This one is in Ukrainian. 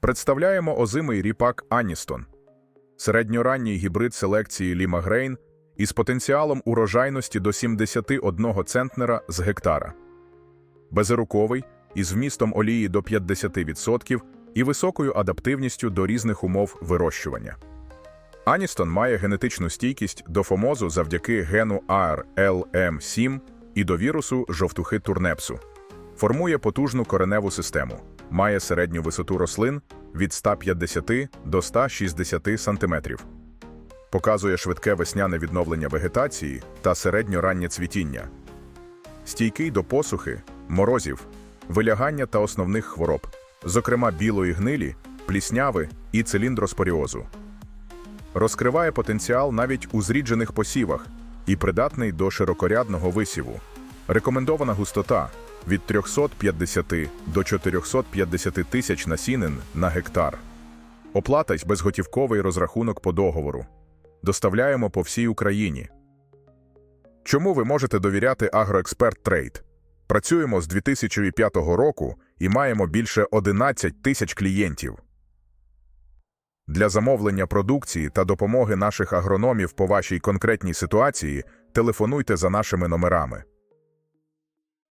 Представляємо озимий ріпак Аністон, середньоранній гібрид селекції Ліма Грейн із потенціалом урожайності до 71 центнера з гектара. Безируковий, із вмістом олії до 50% і високою адаптивністю до різних умов вирощування. Аністон має генетичну стійкість до фомозу завдяки гену ARLM7 і до вірусу жовтухи турнепсу. Формує потужну кореневу систему, має середню висоту рослин від 150 до 160 см. Показує швидке весняне відновлення вегетації та середньораннє цвітіння. Стійкий до посухи, морозів, вилягання та основних хвороб, зокрема білої гнилі, плісняви і циліндроспоріозу. Розкриває потенціал навіть у зріджених посівах і придатний до широкорядного висіву. Рекомендована густота від 350 до 450 тисяч насінин на гектар. Оплата й безготівковий розрахунок по договору. Доставляємо по всій Україні. Чому ви можете довіряти Агроексперт Трейд? Працюємо з 2005 року і маємо більше 11 тисяч клієнтів. Для замовлення продукції та допомоги наших агрономів по вашій конкретній ситуації телефонуйте за нашими номерами.